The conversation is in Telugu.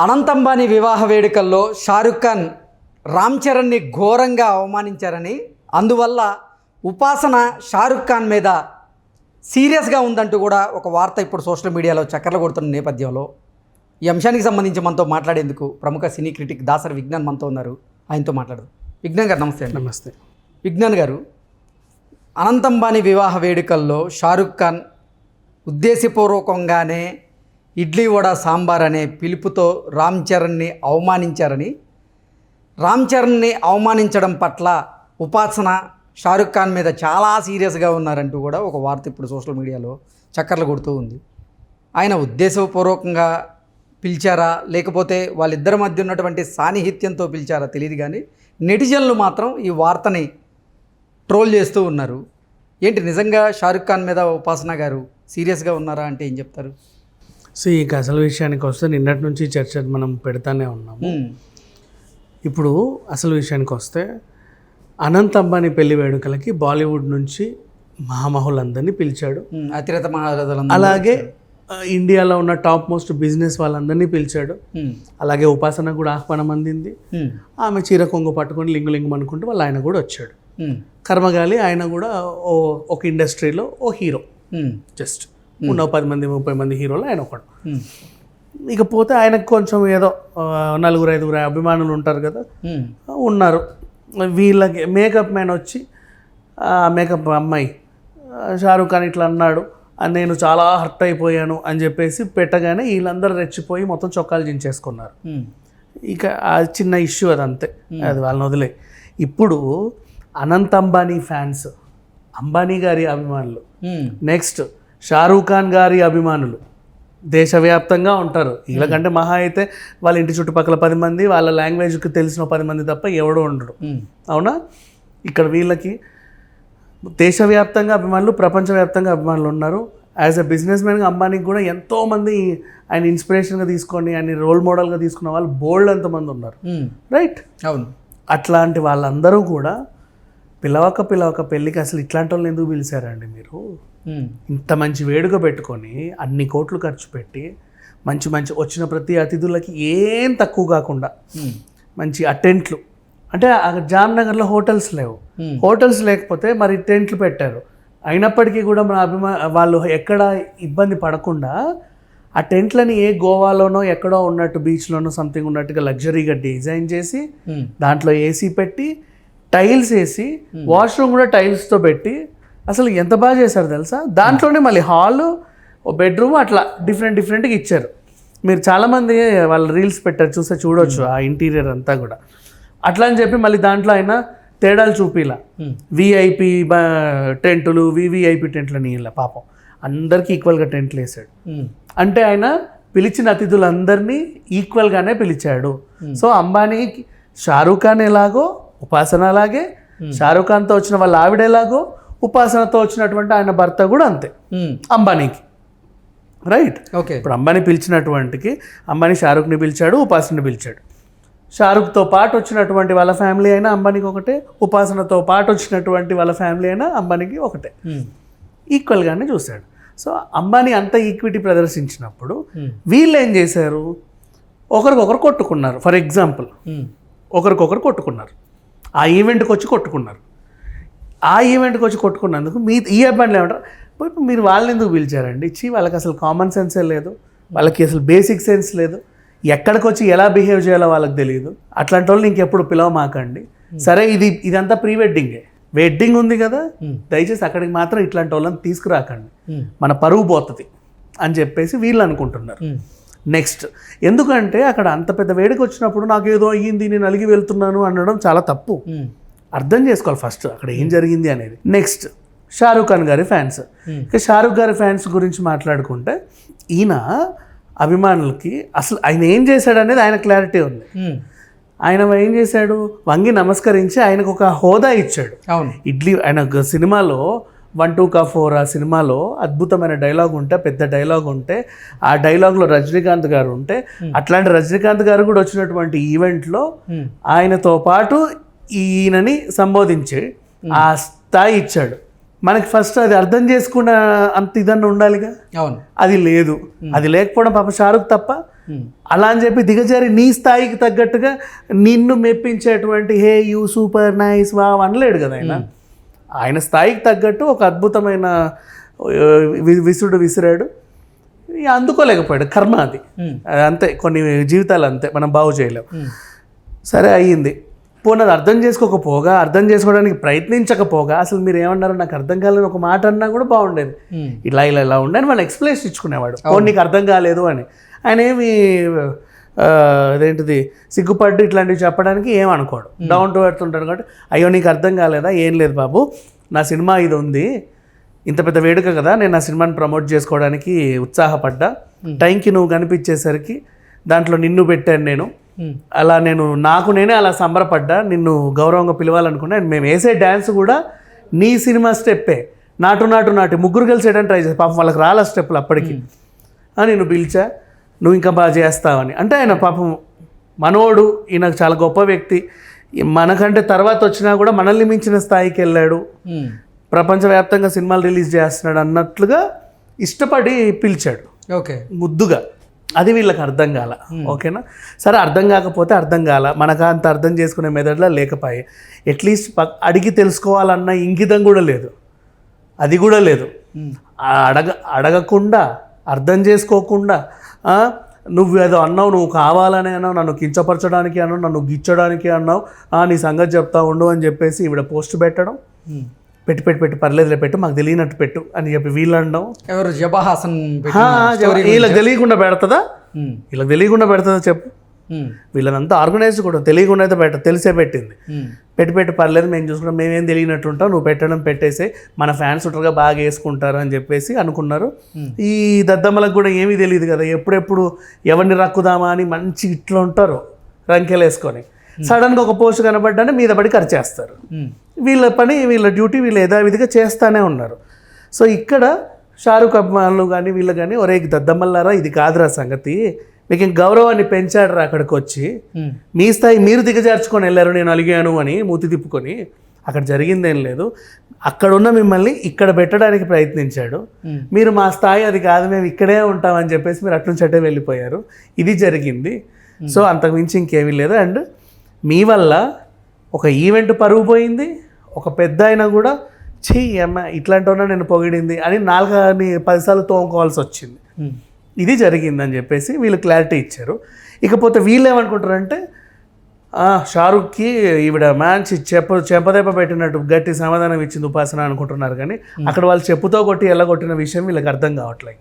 అనంత్ అంబానీ వివాహ వేడుకల్లో షారుఖ్ ఖాన్ రామ్ చరణ్ని ఘోరంగా అవమానించారని అందువల్ల ఉపాసన షారుఖ్ ఖాన్ మీద సీరియస్గా ఉందంటూ కూడా ఒక వార్త ఇప్పుడు సోషల్ మీడియాలో చక్కర్లు కొడుతున్న నేపథ్యంలో. ఈ అంశానికి సంబంధించి మనతో మాట్లాడేందుకు ప్రముఖ సినీ క్రిటిక్ దాసరి విజ్ఞాన్ మనతో ఉన్నారు. ఆయనతో మాట్లాడదు. విజ్ఞాన్ గారు నమస్తే నమస్తే. విజ్ఞాన్ గారు అనంత్ అంబానీ వివాహ వేడుకల్లో షారుఖ్ ఖాన్ ఉద్దేశపూర్వకంగానే ఇడ్లీ వడ సాంబార్ అనే పిలుపుతో రామ్ చరణ్ని అవమానించారని రామ్ చరణ్ని అవమానించడం పట్ల ఉపాసన షారుఖ్ ఖాన్ మీద చాలా సీరియస్గా ఉన్నారంటూ కూడా ఒక వార్త ఇప్పుడు సోషల్ మీడియాలో చక్కర్లు కొడుతూ ఉంది. ఆయన ఉద్దేశపూర్వకంగా పిలిచారా? లేకపోతే వాళ్ళిద్దరి మధ్య ఉన్నటువంటి సాన్నిహిత్యంతో పిలిచారా? తెలియదు కానీ నెటిజన్లు మాత్రం ఈ వార్తని ట్రోల్ చేస్తూ ఉన్నారు. ఏంటి నిజంగా షారుఖ్ ఖాన్ మీద ఉపాసన గారు సీరియస్గా ఉన్నారా అంటే ఏం చెప్తారు? సో ఈ అసలు విషయానికి వస్తే నిన్నటి నుంచి చర్చ మనం పెడతానే ఉన్నాము. ఇప్పుడు అసలు విషయానికి వస్తే అనంత్ అంబానీ పెళ్ళి వేడుకలకి బాలీవుడ్ నుంచి మహామహులందరినీ పిలిచాడు. అతిరథ మహారథులందరూ అలాగే ఇండియాలో ఉన్న టాప్ మోస్ట్ బిజినెస్ వాళ్ళందరినీ పిలిచాడు. అలాగే ఉపాసన కూడా ఆహ్వానం అందింది. ఆమె చీర కొంగు పట్టుకొని లింగు లింగం అనుకుంటూ వాళ్ళు ఆయన కూడా వచ్చాడు. కర్మగాలి ఆయన కూడా ఓ ఒక ఇండస్ట్రీలో ఓ హీరో. జస్ట్. ఉన్న పది మంది ముప్పై మంది హీరోలు ఆయన ఒకడు. ఇకపోతే ఆయనకు కొంచెం ఏదో నలుగురు ఐదుగురు అభిమానులు ఉంటారు కదా. ఉన్నారు. వీళ్ళకి మేకప్ మ్యాన్ వచ్చి మేకప్ అమ్మాయి షారూఖ్ ఖాన్ ఇట్లా అన్నాడు నేను చాలా హర్ట్ అయిపోయాను అని చెప్పేసి పెట్టగానే వీళ్ళందరూ రెచ్చిపోయి మొత్తం చొక్కాలు చించేసుకున్నారు. ఉమ్, ఇక ఆ చిన్న ఇష్యూ అది అంతే అది వాళ్ళని వదిలే. ఇప్పుడు అనంత్ అంబానీ ఫ్యాన్స్ అంబానీ గారి అభిమానులు. నెక్స్ట్ షారూఖ్ ఖాన్ గారి అభిమానులు. దేశవ్యాప్తంగా ఉంటారు. వీళ్ళకంటే మహా అయితే వాళ్ళ ఇంటి చుట్టుపక్కల పది మంది వాళ్ళ లాంగ్వేజ్కి తెలిసిన పది మంది తప్ప ఎవడో ఉండడు. అవునా? ఇక్కడ వీళ్ళకి దేశవ్యాప్తంగా అభిమానులు ప్రపంచవ్యాప్తంగా అభిమానులు ఉన్నారు. యాజ్ అ బిజినెస్ మ్యాన్గా అంబానీకి కూడా ఎంతోమంది ఆయన ఇన్స్పిరేషన్గా తీసుకొని ఆయన రోల్ మోడల్గా తీసుకున్న వాళ్ళు బోల్డ్ ఎంతమంది ఉన్నారు. రైట్ అవును. అట్లాంటి వాళ్ళందరూ కూడా పిలవక పిలవక పెళ్ళికి అసలు ఇట్లాంటి వాళ్ళని ఎందుకు పిలిచారండి మీరు? ఇంత మంచి వేడుక పెట్టుకొని అన్ని కోట్లు ఖర్చు పెట్టి మంచి మంచి వచ్చిన ప్రతి అతిథులకి ఏం తక్కువ కాకుండా ఉమ్, మంచి అటెంట్లు అంటే ఆ జామ్నగర్లో హోటల్స్ లేవు. Hmm. హోటల్స్ లేకపోతే మరి టెంట్లు పెట్టారు. అయినప్పటికీ కూడా మన అభిమా వాళ్ళు ఎక్కడ ఇబ్బంది పడకుండా ఆ టెంట్లని ఏ గోవాలోనో ఎక్కడో ఉన్నట్టు బీచ్లోనో సంథింగ్ ఉన్నట్టుగా లగ్జరీగా డిజైన్ చేసి దాంట్లో ఏసీ పెట్టి టైల్స్ వేసి వాష్రూమ్ కూడా టైల్స్తో పెట్టి అసలు ఎంత బాగా చేశారు తెలుసా? దాంట్లోనే మళ్ళీ హాల్ ఓ బెడ్రూమ్ అట్లా డిఫరెంట్ డిఫరెంట్గా ఇచ్చారు. మీరు చాలామంది వాళ్ళు రీల్స్ పెట్టారు చూస్తే చూడొచ్చు ఆ ఇంటీరియర్ అంతా కూడా. అట్లా అని చెప్పి మళ్ళీ దాంట్లో ఆయన తేడాలు చూపిలా. విఐపి టెంటులు వివిఐపి టెంట్లు ఇలా పాపం. అందరికీ ఈక్వల్గా టెంట్లు వేసాడు. అంటే ఆయన పిలిచిన అతిథులందరినీ ఈక్వల్గానే పిలిచాడు. సో అంబానీకి షారూఖ్ ఖాన్ ఎలాగో ఉపాసన అలాగే షారూఖ్ ఖాన్తో వచ్చిన వాళ్ళ ఆవిడ ఎలాగో ఉపాసనతో వచ్చినటువంటి ఆయన భర్త కూడా అంతే. ఉమ్, అంబానీకి. రైట్ ఓకే ఇప్పుడు అంబానీ పిలిచినటువంటికి అంబానీ షారూఖ్ని పిలిచాడు ఉపాసనని పిలిచాడు. షారూఖ్తో పాటు వచ్చినటువంటి వాళ్ళ ఫ్యామిలీ అయినా అంబానీకి ఒకటే ఉపాసనతో పాటు వచ్చినటువంటి వాళ్ళ ఫ్యామిలీ అయినా అంబానీకి ఒకటే. ఈక్వల్గానే చూశాడు. సో అంబానీ అంత ఈక్విటీ ప్రదర్శించినప్పుడు ఉమ్, వీళ్ళు ఏం చేశారు? ఒకరికొకరు కొట్టుకున్నారు. ఫర్ ఎగ్జాంపుల్ ఒకరికొకరు కొట్టుకున్నారు. ఆ ఈవెంట్కి వచ్చి కొట్టుకున్నారు. ఆ ఈవెంట్కి వచ్చి కొట్టుకున్నందుకు మీ ఈ అబ్బాయిలు ఏమంటారు? "పోయి ఇప్పుడు మీరు వాళ్ళని ఎందుకు పిలిచారండి? ఇచ్చి వాళ్ళకి అసలు కామన్ సెన్సే లేదు. వాళ్ళకి అసలు బేసిక్ సెన్స్ లేదు. ఎక్కడికి వచ్చి ఎలా బిహేవ్ చేయాలో వాళ్ళకి తెలియదు. అట్లాంటి వాళ్ళు ఇంకెప్పుడు పిలవమాకండి. సరే ఇది ఇదంతా ప్రీ వెడ్డింగే వెడ్డింగ్ ఉంది కదా? దయచేసి అక్కడికి మాత్రం ఇట్లాంటి వాళ్ళని తీసుకురాకండి. ఉమ్, మన పరువు పోతుంది అని చెప్పేసి వీళ్ళు అనుకుంటున్నారు. నెక్స్ట్ ఎందుకంటే అక్కడ అంత పెద్ద వేడికి వచ్చినప్పుడు నాకు ఏదో అయ్యింది నేను అలిగి వెళ్తున్నాను అనడం చాలా తప్పు. అర్థం చేసుకోవాలి ఫస్ట్ అక్కడ ఏం జరిగింది అనేది. నెక్స్ట్ షారూఖ్ ఖాన్ గారి ఫ్యాన్స్. Hmm. ఇక షారూఖ్ గారి ఫ్యాన్స్ గురించి మాట్లాడుకుంటే ఈయన అభిమానులకి అసలు ఆయన ఏం చేశాడు అనేది ఆయన క్లారిటీ ఉంది. ఉమ్, ఆయన ఏం చేశాడు? వంగి నమస్కరించి ఆయనకు ఒక హోదా ఇచ్చాడు. అవును. ఇడ్లీ ఆయన సినిమాలో వన్ టూ కా ఫోర్ ఆ సినిమాలో అద్భుతమైన డైలాగ్ ఉంటే పెద్ద డైలాగ్ ఉంటే ఆ డైలాగ్లో రజనీకాంత్ గారు ఉంటే అట్లాంటి రజనీకాంత్ గారు కూడా వచ్చినటువంటి ఈవెంట్లో ఆయనతో పాటు ఈయనని సంబోధించి ఆ స్థాయి ఇచ్చాడు. మనకి ఫస్ట్ అది అర్థం చేసుకున్న అంత ఇదన్న ఉండాలిగా? అవును. అది లేదు. అది లేకపోవడం పాప షారుఖ్ తప్ప. అలా అని చెప్పి దిగజారి నీ స్థాయికి తగ్గట్టుగా నిన్ను మెప్పించేటువంటి హే యూ సూపర్ నైస్ వా అనలేడు కదా ఆయన. ఆయన స్థాయికి తగ్గట్టు ఒక అద్భుతమైన విసుడు విసిరాడు. అందుకోలేకపోయాడు. కర్మ అది. అంతే. కొన్ని జీవితాలు అంతే. మనం బాగు చేయలేం. సరే అయ్యింది. పోనీ అది అర్థం చేసుకోకపోగా అర్థం చేసుకోవడానికి ప్రయత్నించకపోగా అసలు మీరు ఏమన్నారు నాకు అర్థం కాలేని ఒక మాట అన్నా కూడా బాగుండేది. ఇలా ఇలా ఇలా ఉండని వాళ్ళు ఎక్స్ప్లెయిన్ ఇచ్చుకునేవాడు. పోనీ నీకు అర్థం కాలేదు అని. ఆయన ఏమి అదేంటిది సిగ్గుపడ్డు ఇట్లాంటివి చెప్పడానికి ఏం అనుకోడు. డౌన్ టు ఎర్త్ ఉంటాడు కాబట్టి అయ్యో నీకు అర్థం కాలేదా? ఏం లేదు బాబు. నా సినిమా ఇది ఉంది. ఇంత పెద్ద వేడుక కదా నేను నా సినిమాని ప్రమోట్ చేసుకోవడానికి ఉత్సాహపడ్డా. టైంకి నువ్వు కనిపించేసరికి దాంట్లో నిన్ను పెట్టాను నేను. అలా నేను నాకు నేనే అలా సంబరపడ్డా నిన్ను గౌరవంగా పిలవాలనుకున్నా అండ్ మేము వేసే డ్యాన్స్ కూడా నీ సినిమా స్టెప్పే. నాటు నాటు నాటి ముగ్గురు కలిసి వేయడానికి ట్రై చేసి పాపం వాళ్ళకి రాల స్టెప్పులు అప్పటికి. అని నేను పిలిచా నువ్వు ఇంకా బాగా చేస్తావని. అంటే ఆయన పాపం మనోడు ఈయన చాలా గొప్ప వ్యక్తి. మనకంటే తర్వాత వచ్చినా కూడా మనల్ని మించిన స్థాయికి వెళ్ళాడు. ప్రపంచవ్యాప్తంగా సినిమాలు రిలీజ్ చేస్తున్నాడు అన్నట్లుగా ఇష్టపడి పిలిచాడు. ఓకే. ముద్దుగా. అది వీళ్ళకి అర్థం కాల. ఓకేనా? సరే అర్థం కాకపోతే అర్థం కాల. మనకు అంత అర్థం చేసుకునే మెదడులో లేకపోయే. అట్లీస్ట్ అడిగి తెలుసుకోవాలన్న ఇంగితం కూడా లేదు. అది కూడా లేదు. అడగ అడగకుండా అర్థం చేసుకోకుండా నువ్వు ఏదో అన్నావు నువ్వు కావాలని అన్నావు నన్ను కించపరచడానికి అన్నావు నన్ను గిచ్చడానికి అన్నావు ఆ, నీ సంగతి చెప్తా ఉండు అని చెప్పేసి ఈవిడ పోస్ట్ పెట్టడం. పెట్టి పెట్టి పెట్టి పర్లేదులే పెట్టు మాకు తెలియనట్టు పెట్టు అని చెప్పి వీళ్ళు అనడం ఎవరు జబహాసన్ వీళ్ళకి తెలియకుండా పెడతదా? వీళ్ళకి తెలియకుండా పెడతదా చెప్పు? వీళ్ళనంతా ఆర్గనైజ్ కూడా తెలియకుండా అయితే పెట్ట తెలిసే పెట్టింది. పెట్టి పెట్టి పర్లేదు మేము చూసుకుంటాం మేమేం తెలియనట్టు ఉంటాం నువ్వు పెట్టడం పెట్టేసి మన ఫ్యాన్స్ ఉంటారుగా బాగా వేసుకుంటారు అని చెప్పేసి అనుకున్నారు. ఈ దద్దమ్మలకు కూడా ఏమీ తెలియదు కదా ఎప్పుడెప్పుడు ఎవరిని రక్కుదామా అని మంచి ఇట్లా ఉంటారు రంకెలు వేసుకొని సడన్గా ఒక పోస్ట్ కనబడ్డానే మీద పడి ఖర్చేస్తారు వీళ్ళ పని వీళ్ళ డ్యూటీ వీళ్ళు యథావిధిగా చేస్తానే ఉన్నారు. సో ఇక్కడ షారుఖ్ అభిమానులు కానీ వీళ్ళు కానీ ఒరే దద్దమ్మల్లారా? ఇది కాదురా సంగతి. మీకు ఇంక గౌరవాన్ని పెంచాడరా అక్కడికి వచ్చి మీ స్థాయి మీరు దిగజార్చుకొని వెళ్ళారు నేను అలిగాను అని మూతి తిప్పుకొని అక్కడ జరిగిందేం లేదు. అక్కడ ఉన్న మిమ్మల్ని ఇక్కడ పెట్టడానికి ప్రయత్నించాడు. మీరు మా స్థాయి అది కాదు మేము ఇక్కడే ఉంటామని చెప్పేసి మీరు అట్నుంచి అట్టే వెళ్ళిపోయారు. ఇది జరిగింది. సో అంతకుమించి ఇంకేమీ లేదు. అండ్ మీ వల్ల ఒక ఈవెంట్ పరుగు పోయింది. ఒక పెద్ద అయినా కూడా చెయ్యి అమ్మ ఇట్లాంటి వాడినా నేను పొగిడింది అని నాలుగని పదిసార్లు తోముకోవాల్సి వచ్చింది ఇది జరిగిందని చెప్పేసి వీళ్ళు క్లారిటీ ఇచ్చారు. ఇకపోతే వీళ్ళు ఏమనుకుంటారంటే "ఆ, షారుఖ్కి ఈవిడ మ్యాచ్ చెప్ప చెంపదెప్ప పెట్టినట్టు గట్టి సమాధానం ఇచ్చింది ఉపాసన అనుకుంటున్నారు కానీ అక్కడ వాళ్ళు చెప్పుతో కొట్టి ఎలా కొట్టిన విషయం వీళ్ళకి అర్థం కావట్లేదు.